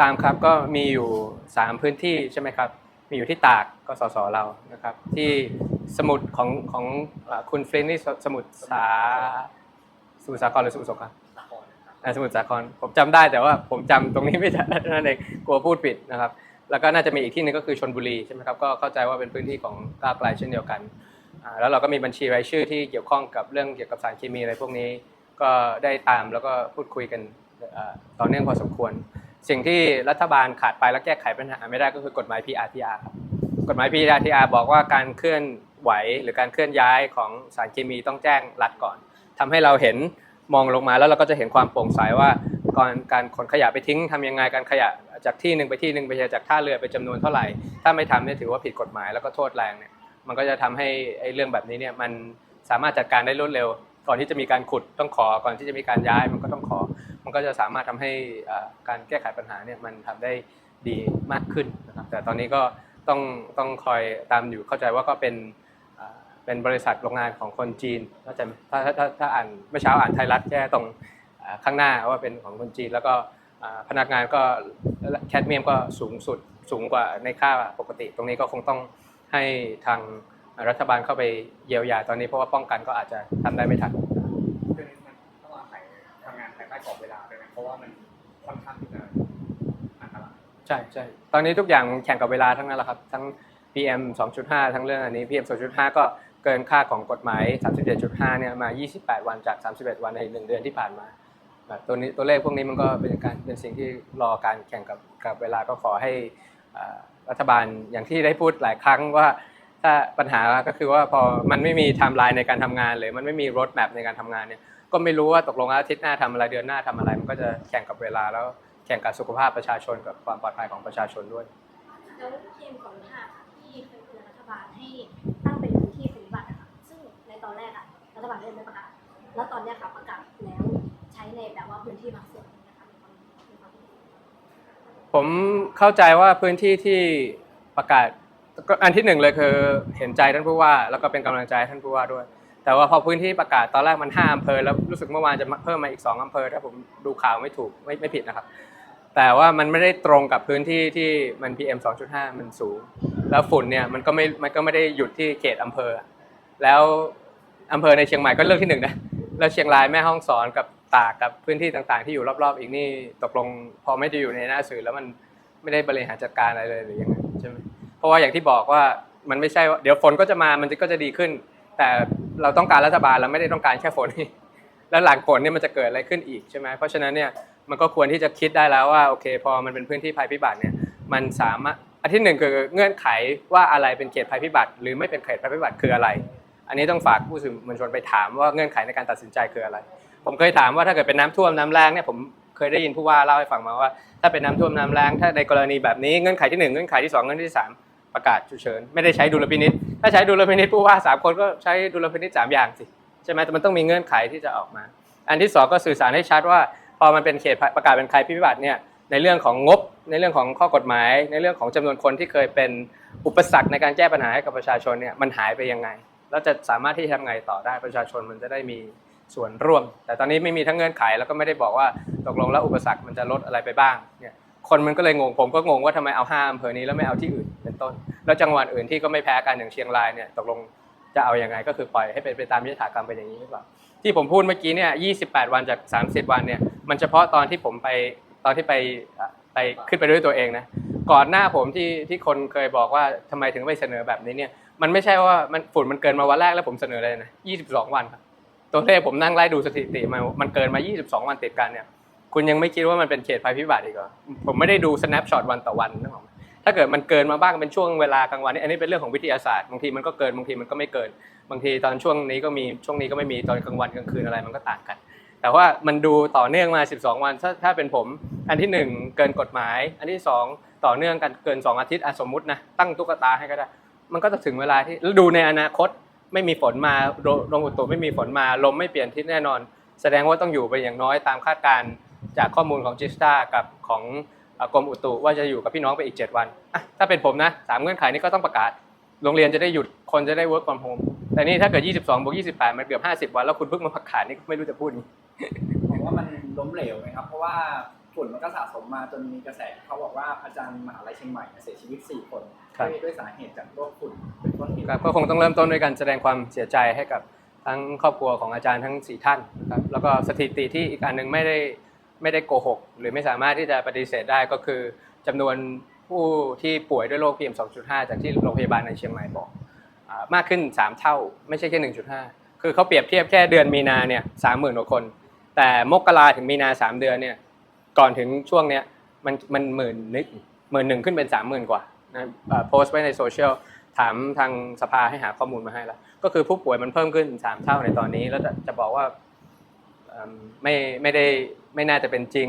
ตามครับก็มีอยู่ 3 พื้นที่ใช่ไหมครับ มีอยู่ที่ตากก็สสเรานะครับ ที่สมุดของของอ่าคุณฟลินนี่สสมุทรสาสมุทรสาครหรือสมุทรสงครามสาครนะครับอ่าสมุทรสาครผมจำได้แต่ว่าผมจำตรงนี้ไม่ได้นั่นเองกลัวพูดผิดนะครับ แล้วก็น่าจะมีอีกที่หนึงก็คือชนบุรีใช่ไหมครับก็เข้าใจว่าเป็นพื้นที่ของก้าวไกลเช่นเดียวกันอ่าแล้วเราก็มีบัญชีรายชื่อที่เกี่ยวข้องกับเรื่องเกี่ยวกับสารเคมีอะไรพวกนี้ก็ได้ตามแล้วก็พูดคุยกันเอ่อต่อเนื่องพอสมควร สิ่งที่รัฐบาลขาดไปและแก้ไขปัญหาไม่ได้ก็คือกฎหมาย PRTR ครับกฎหมาย PRTR บอกว่าการเคลื่อนไหวหรือการเคลื่อนย้ายของสารเคมีต้องแจ้งรัฐก่อนทำให้เราเห็นมองลงมาแล้วเราก็จะเห็นความโปร่งใสว่าก่อนการขนขยะไปทิ้งทำยังไงการขยะจากที่หนึ่งไปที่หนึ่งไปจากท่าเรือไปจำนวนเท่าไหร่ ถ้าไม่ทำเนี่ยถือว่าผิดกฎหมายแล้วก็โทษแรงเนี่ยมันก็จะทำให้ไอ้เรื่องแบบนี้เนี่ยมันสามารถจัดการได้รวดเร็ว ก่อนที่จะมีการขุดต้องขอก่อนที่จะมีการย้ายมันก็ต้องขอ มันก็จะสามารถทำให้การแก้ไขปัญหาเนี่ยมันทำได้ดีมากขึ้นนะครับแต่ตอนนี้ก็ต้องต้องคอยตามอยู่เข้าใจว่าก็เป็นเป็นบริษัทโรงงานของคนจีนเข้าจไหมถ้าถ้าถ้าถาอ่านเมื่อเช้าอ่านไทยรัฐแค่ตรงข้างหน้าว่าเป็นของคนจีน แล้วก็พนักงานก็แคดเมียมก็สูงสุดสูงกว่าในค่าปกติ ตรงนี้ก็คงต้องให้ทางรัฐบาลเข้าไปเยียวยาตอนนี้เพราะว่าป้องกันก็อาจจะทำได้ไม่ทัน กรอบเวลาด้วยนะเพราะว่ามันค่อนข้างที่จะอันตรายใช่ใช่ตอนนี้ทุกอย่างแข่งกับเวลาทั้งนั้นแหละครับ ทั้ง PM 2.5 ทั้งเรื่องอันนี้ PM 2.5 ก็เกินค่าของกฎหมาย 37.5 เนี่ยมา 28 วันจาก 31 วันใน 1 เดือนที่ผ่านมา ตัวนี้ตัวเลขพวกนี้มันก็เป็นการเป็นสิ่งที่รอการแข่งกับกับเวลาก็ขอให้อ่ารัฐบาลอย่างที่ได้พูดหลายครั้งว่าถ้าปัญหาก็คือว่าพอมันไม่มีไทม์ไลน์ในการทำงานเลยมันไม่มีรถแมพในการทำงานเนี่ย ก็ไม่รู้ว่าตกลงอาทิตย์หน้าทำอะไรเดือนหน้าทำอะไร มันก็จะแข่งกับเวลาแล้วแข่งกับสุขภาพประชาชนกับความปลอดภัยของประชาชนด้วยแล้วทีมของค่ะที่เคยคุยกับรัฐบาลให้ตั้งเป็นพื้นที่ปฏิบัตินะคะซึ่งในตอนแรกอะรัฐบาลก็ยังไม่ประกาศแล้วตอนนี้ยค่ะประกาศแล้วใช้ในแบบว่าพื้นที่บางส่วนนะคะผมเข้าใจว่าพื้นที่ที่ประกาศก็อันที่หนึ่งเลยคือเห็นใจท่านผู้ว่า แล้วก็เป็นกำลังใจท่านผู้ว่าด้วย แต่ว่าพอพื้นที่ประกาศตอนแรกมันห้าอำเภอแล้วรู้สึกเมื่อวานจะเพิ่มมาอีกสองอำเภอถ้าผมดูข่าวไม่ถูกไม่ไม่ผิดนะครับ แต่ว่ามันไม่ได้ตรงกับพื้นที่ที่มัน PM 2.5 มันสูง แล้วฝุ่นเนี่ยมันก็ไม่มันก็ไม่ได้หยุดที่เขตอำเภอ แล้วอำเภอในเชียงใหม่ก็เลือกที่หนึ่งนะแล้วเชียงรายแม่ฮ่องสอนกับตากกับพื้นที่ต่างๆ ที่อยู่รอบๆ อีกนี่ตกลงพอไม่ได้อยู่ในหน้าสื่อแล้วมันไม่ได้บริหารจัดการอะไรเลยหรือยังไงใช่ไหมเพราะว่าอย่างที่บอกว่ามันไม่ใช่ว่าเดี๋ยวฝนก็จะมามันก็จะดีขึ้น แต่เราต้องการรัฐบาลเราไม่ได้ต้องการแค่ฝนแล้วหลังฝนเนี่ยมันจะเกิดอะไรขึ้นอีกใช่ไหมเพราะฉะนั้นเนี่ยมันก็ควรที่จะคิดได้แล้วว่าโอเค พอมันเป็นพื้นที่ภัยพิบัติเนี่ยมันสามารถอันที่หนึ่งคือเงื่อนไขว่าอะไรเป็นเขตภัยพิบัติ หรือไม่เป็นเขตภัยพิบัติคืออะไร อันนี้ต้องฝากผู้สื่อมวลชนไปถามว่าเงื่อนไขในการตัดสินใจคืออะไร ผมเคยถามว่าถ้าเกิดเป็นน้ำท่วมน้ำแรงเนี่ยผมเคยได้ยินผู้ว่าเล่าให้ฟังมาว่า ถ้าเป็นน้ำท่วมน้ำแรงถ้าในกรณีแบบนี้เงื่อนไขที่หนึ่งเงื่อนไขที่สองเงื่อนไขที่สามประกาศฉุกเฉินไม่ได้ใช้ดุลพินิษ ถ้าใช้ดุลพินิษผู้ว่าสามคนก็ใช้ดุลพินิษสามอย่างสิใช่ไหมแต่มันต้องมีเงื่อนไขที่จะออกมา อันที่สองก็สื่อสารให้ชัดว่า พอมันเป็นเขตประกาศเป็นภัยพิบัติเนี่ยในเรื่องของงบ ในเรื่องของข้อกฎหมาย ในเรื่องของจำนวนคนที่เคยเป็นอุปสรรคในการแก้ปัญหาให้กับประชาชนเนี่ยมันหายไปยังไงแล้วจะสามารถที่จะทำไงต่อได้ประชาชนมันจะได้มีส่วนร่วม แต่ตอนนี้ไม่มีทั้งเงื่อนไขแล้วก็ไม่ได้บอกว่าตกลงแล้วอุปสรรคมันจะลดอะไรไปบ้างเนี่ย คนมันก็เลยงงผมก็งงว่าทำไมเอาห้าอำเภอนี้แล้วไม่เอาที่อื่นเป็นต้น แล้วจังหวัดอื่นที่ก็ไม่แพ้กันอย่างเชียงรายเนี่ยตกลงจะเอาอยัางไงก็คือปล่อยให้เป็นไปตามยถากรรมเป็นอย่างนี้หรือเปล่าที่ผมพูดเมื่อกี้เนี่ย28 วันจาก 30 วันเนี่ยมันเฉพาะตอนที่ผมไปตอนที่ไปไปขึ้นไปด้วยตัวเองนะก่อนหน้าผมที่ที่คนเคยบอกว่าทำไมถึงไม่เสนอแบบนี้เนี่ยมันไม่ใช่ว่ามันฝุ่นมันเกินมาวันแรกแล้วผมเสนอเลยนะ22 วันครับตัวเลขผมนั่งไล่ดูสถิติมามันเกินมา 22 วันติดกันเนี่ย คุณยังไม่คิดว่ามันเป็นเขตภัยพิบัติอีกเหรอผมไม่ได้ดู snapshot วันต่อวันนึกออกไหมถ้าเกิดมันเกินมาบ้างเป็นช่วงเวลากลางวันนี่อันนี้เป็นเรื่องของวิทยาศาสตร์บางทีมันก็เกินบางทีมันก็ไม่เกิน บางทีตอนช่วงนี้ก็มีช่วงนี้ก็ไม่มีตอนกลางวันกลางคืนอะไรมันก็ต่างกัน แต่ว่ามันดูต่อเนื่องมา 12 วันถ้าถ้าเป็นผม อันที่ 1 เกินกฎหมาย อันที่ 2 ต่อเนื่องกันเกิน 2 อาทิตย์สมมุตินะตั้งตุ๊กตาให้ก็ได้ มันก็จะถึงเวลาที่แล้วดูในอนาคตไม่มีฝนมาลมอุตุไม่มีฝนมาลมไม่เปลี่ยนทิศแน่นอน แสดงว่าต้องอยู่ไปอย่างน้อยตามคาดการณ์ จากข้อมูลของจิสตากับของเอ่อกรมอุตุว่าจะอยู่กับพี่น้องไปอีก 7 วันอะถ้าเป็นผมนะสามเงื่อนไขนี้ก็ต้องประกาศ โรงเรียนจะได้หยุดคนจะได้ work from home แต่นี่ถ้าเกิด 22บวก28 มันเกือบ 50 วัน แล้วคุณเพิ่งมาประกาศนี่ก็ไม่รู้จะพูดยังไงผมว่ามันล้มเหลวไหมครับ เพราะว่าฝุ่นมันก็สะสมมาจนมีกระแสเขาบอกว่าอาจารย์มหาลัยเชียงใหม่เนี่ยเสียชีวิต 4 คนครับด้วยด้วยสาเหตุจากโรคฝุ่นเป็นต้นเหตุครับก็คงต้องเริ่มต้นด้วยการแสดงความเสียใจให้กับทั้งครอบครัวของอาจารย์ทั้งสี่ท่านนะครับแล้วก็สถิติที่อีกอันหนึ่งไม่ได้ ไม่ได้โกหก หรือไม่สามารถที่จะปฏิเสธได้ก็คือจำนวนผู้ที่ป่วยด้วยโรค PM 2.5 จากที่โรงพยาบาลในเชียงใหม่บอกมากขึ้น 3 เท่า ไม่ใช่แค่ 1.5 คือเขาเปรียบเทียบแค่เดือนมีนาเนี่ยสามหมื่นกว่าคน แต่มกราถึงมีนาสามเดือนเนี่ยก่อนถึงช่วงเนี้ยมันมันหมื่นนิดหมื่นหนึ่งขึ้นเป็นสามหมื่นกว่านะโพสต์ไว้ในโซเชียลถามทางสภาให้หาข้อมูลมาให้แล้วก็คือผู้ป่วยมันเพิ่มขึ้น 3 เท่าในตอนนี้แล้วจะบอกว่า ไม่ไม่ได้ไม่น่าจะเป็นจริง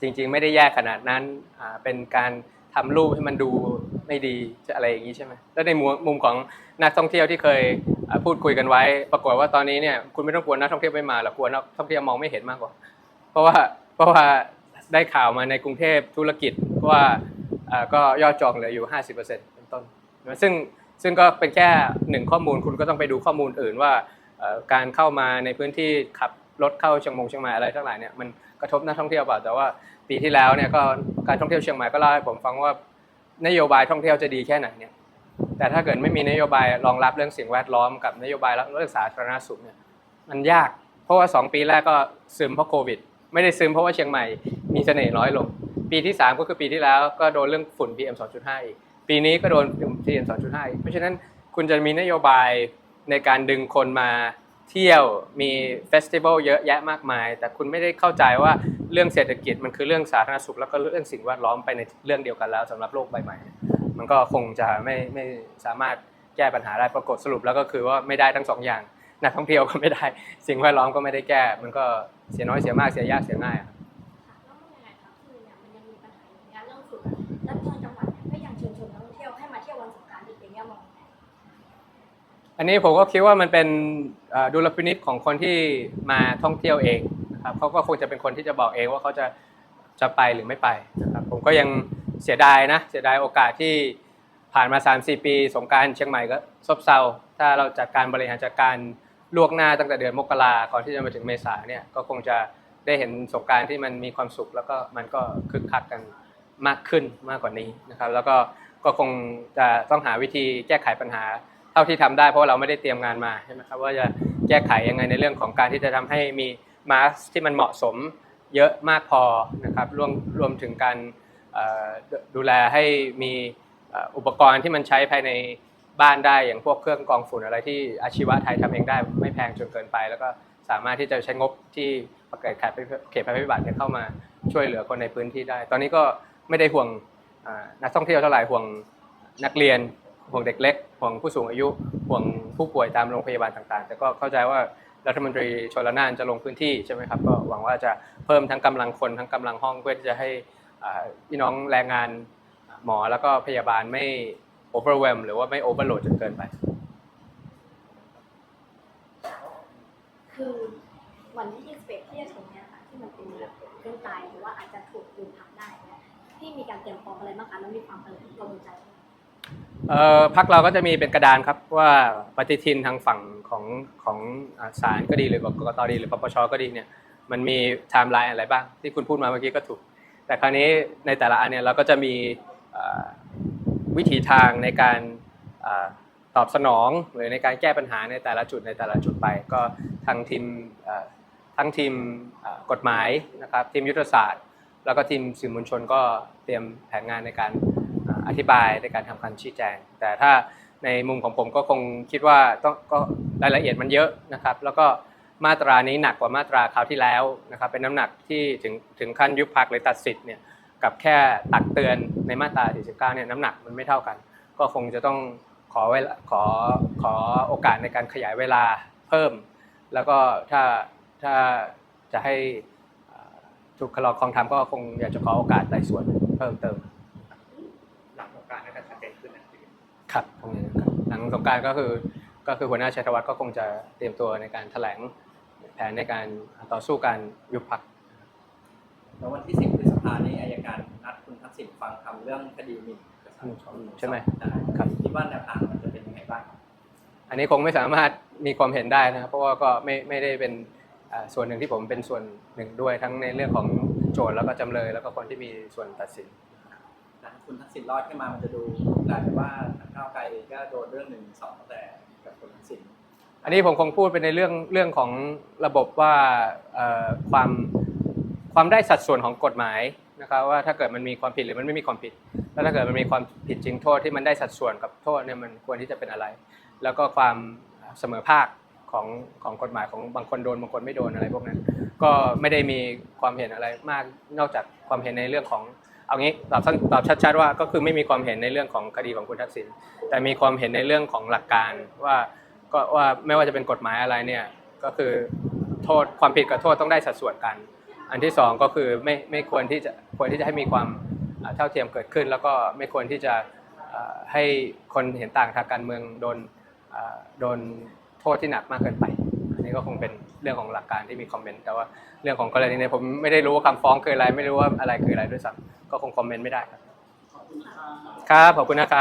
จริง ๆ ไม่ได้แย่ขนาดนั้นเป็นการทำรูปให้มันดูไม่ดีจะอะไรอย่างนี้ใช่ไหมแล้วในมุมของนักท่องเที่ยวที่เคยพูดคุยกันไว้ ปรากฏว่าตอนนี้เนี่ยคุณไม่ต้องกลัวนักท่องเที่ยวไม่มาหรอกกลัวนักท่องเที่ยวมองไม่เห็นมากกว่า เพราะว่าเพราะว่าได้ข่าวมาในกรุงเทพธุรกิจว่าอ่าก็ยอดจองเหลืออยู่ 50%เป็นต้นนซึ่งซึ่งก็เป็นแค่หนึ่งข้อมูลคุณก็ต้องไปดูข้อมูลอื่นว่าการเข้ามาในพื้นที่ขับ รถเข้าเชียงมงเชียงใหม่อะไรทั้งหลายเนี่ยมันกระทบนักท่องเที่ยวเปล่าแต่ว่าปีที่แล้วเนี่ยก็การท่องเที่ยวเชียงใหม่ก็เล่าให้ผมฟังว่านโยบายท่องเที่ยวจะดีแค่ไหนเนี่ยแต่ถ้าเกิดไม่มีนโยบายรองรับเรื่องสิ่งแวดล้อมกับนโยบายเรื่องสาธารณสุขเนี่ยมันยาก เพราะว่า 2 ปีแรกก็ซึมเพราะโควิด ไม่ได้ซึมเพราะว่าเชียงใหม่มีเสน่ห์น้อยลง ปีที่ 3 ก็คือปีที่แล้วก็โดนเรื่องฝุ่น PM 2.5 อีก ปีนี้ก็โดน PM 2.5 อีก เพราะฉะนั้นคุณจะมีนโยบายในการดึงคนมา เที่ยวมีเฟสติวัลเยอะแยะมากมาย แต่คุณไม่ได้เข้าใจว่าเรื่องเศรษฐกิจมันคือเรื่องสาธารณสุข แล้วก็เรื่องสิ่งแวดล้อมไปในเรื่องเดียวกันแล้วสำหรับโลกใบใหม่ มันก็คงจะไม่ไม่สามารถแก้ปัญหาได้ปรากฏสรุปแล้วก็คือว่าไม่ได้ทั้งสองอย่างนักท่องเที่ยวก็ไม่ได้ สิ่งแวดล้อมก็ไม่ได้แก้ มันก็เสียน้อยเสียมากเสียยากเสียง่าย อันนี้ผมก็คิดว่ามันเป็นดุลพินิจของคนที่มาท่องเที่ยวเองนะครับเขาก็คงจะเป็นคนที่จะบอกเองว่าเขาจะจะไปหรือไม่ไปนะครับผมก็ยังเสียดายนะเสียดายโอกาสที่ผ่านมา 3-4 ปี สงการเชียงใหม่ก็ซบเซาถ้าเราจัดการบริหารจัดการล่วงหน้าตั้งแต่เดือนมกราก่อนที่จะมาถึงเมษาเนี่ยก็คงจะได้เห็นสงกรารที่มันมีความสุข แล้วก็มันก็คึกคักกันมากขึ้นมากกว่านี้นะครับ แล้วก็ก็คงจะต้องหาวิธีแก้ไขปัญหา เท่าที่ทำได้เพราะเราไม่ได้เตรียมงานมาใช่ไหมครับว่าจะแก้ไขยังไงในเรื่องของการที่จะทำให้มีมาสที่มันเหมาะสมเยอะมากพอนะครับรวมรวมถึงการดูแลให้มีอุปกรณ์ที่มันใช้ภายในบ้านได้อย่างพวกเครื่องกรองฝุ่นอะไรที่อาชีวะไทยทำเองได้ไม่แพงจนเกินไป แล้วก็สามารถที่จะใช้งบที่ประกาศขายเขตภัยพิบัติเข้ามาช่วยเหลือคนในพื้นที่ได้ ตอนนี้ก็ไม่ได้ห่วงนักท่องเที่ยวเท่าไหร่ห่วงนักเรียนห่วงเด็กเล็ก ห่วงผู้สูงอายุห่วงผู้ป่วยตามโรงพยาบาลต่างๆ แต่ก็เข้าใจว่ารัฐมนตรีชลนานจะลงพื้นที่ใช่ไหมครับก็หวังว่าจะเพิ่มทั้งกำลังคนทั้งกำลังห้องเพื่อที่จะให้อ่าพี่น้องแรงงานหมอแล้วก็พยาบาลไม่ overwhelm หรือว่าไม่ overload จนเกินไปคือวันที่21ที่จะถึงเนี่ยค่ะที่มันเป็นเรื่องตายหรือว่าอาจจะถูกลืมพักได้เนี่ยที่มีการเตรียมพร้อมอะไรบ้างคะแล้วมีความกังวลกังวลใจไหมเอ่อ พักเราก็จะมีเป็นกระดานครับว่าปฏิทินทางฝั่งของของอ่าศาลก็ดีหรือกกตดี หรือปปชก็ดีเนี่ยมันมีไทม์ไลน์อะไรบ้างที่คุณพูดมาเมื่อกี้ก็ถูก แต่คราวนี้ในแต่ละอันเนี่ยเราก็จะมีวิถีทางในการตอบสนองหรือในการแก้ปัญหาในแต่ละจุดในแต่ละจุดไป ก็ทางทีมอ่าทั้งทีมกฎหมายนะครับทีมยุทธศาสตร์ แล้วก็ทีมสื่อมวลชนก็เตรียมแผนงานในการ อธิบายในการทำการชี้แจง แต่ถ้าในมุมของผมก็คงคิดว่าต้องก็รายละเอียดมันเยอะนะครับ แล้วก็มาตรานี้หนักกว่ามาตราคราวที่แล้วนะครับ เป็นน้ำหนักที่ถึงถึงขั้นยุบพักหรือตัดสิทธิ์เนี่ยกับแค่ตักเตือนในมาตรา 49 เนี่ยน้ำหนักมันไม่เท่ากัน ก็คงจะต้องขอเวลาขอขอโอกาสในการขยายเวลาเพิ่ม แล้วก็ถ้าถ้าจะให้ถูกคลอคลองทำก็คงอยากจะขอโอกาสไต่สวนเพิ่มเติม หลังสงกรารน่าจะชัดเจนขึ้นนะ ครับตรงนี้นะครับหลังสงกรารก็คือก็คือหัวหน้าชัยธวัฒน์ก็คงจะเตรียมตัวในการแถลงแผนในการต่อสู้การยุบพรรคแล้ววันที่ 10พฤษภานี้อายการนัดคุณทักษิณฟังคำเรื่องคดีหมิ่นประชาชนใช่ไหมใช่ครับคิดว่าแนวทางมันจะเป็นยังไงบ้างครับอันนี้คงไม่สามารถมีความเห็นได้นะครับเพราะว่าก็ไม่ไม่ได้เป็นอ่าส่วนหนึ่งที่ผมเป็นส่วนหนึ่งด้วยทั้งในเรื่องของโจทย์แล้วก็จำเลยแล้วก็คนที่มีส่วนตัดสิน แต่ถ้าคุณทักษิณรอดขึ้นมามันจะดูกลายเป็นว่าทางก้าวไกลเองก็โดนเรื่องหนึ่งสองแต่กับคุณทักษิณอันนี้ผมคงพูดไปในเรื่องเรื่องของระบบว่าความความได้สัดส่วนของกฎหมายนะครับว่าถ้าเกิดมันมีความผิดหรือมันไม่มีความผิด แล้วถ้าเกิดมันมีความผิดจริงโทษที่มันได้สัดส่วนกับโทษเนี่ยมันควรที่จะเป็นอะไร แล้วก็ความเสมอภาคของของกฎหมายของบางคนโดนบางคนไม่โดนอะไรพวกนั้น ก็ไม่ได้มีความเห็นอะไรมากนอกจากความเห็นในเรื่องของ เอางี้ตอบสั้นตอบชัดๆว่าก็คือไม่มีความเห็นในเรื่องของคดีของคุณทักษิณแต่มีความเห็นในเรื่องของหลักการว่าก็ว่าไม่ว่าจะเป็นกฎหมายอะไรเนี่ยก็คือโทษความผิดกับโทษต้องได้สัดส่วนกัน อันที่สองก็คือไม่ไม่ควรที่จะควรที่จะให้มีความเท่าเทียมเกิดขึ้น แล้วก็ไม่ควรที่จะให้คนเห็นต่างทางการเมืองโดนโดนโทษที่หนักมากเกินไป อันนี้ก็คงเป็นเรื่องของหลักการที่มีคอมเมนต์ แต่ว่าเรื่องของกรณีเนี้ผมไม่ได้รู้ว่าคำฟ้องคืออะไร ไม่รู้ว่าอะไรคืออะไรด้วยซ้ำ ก็คงคอมเมนต์ไม่ได้ครับขอบคุณค่ะครับ ขอบคุณนะครับ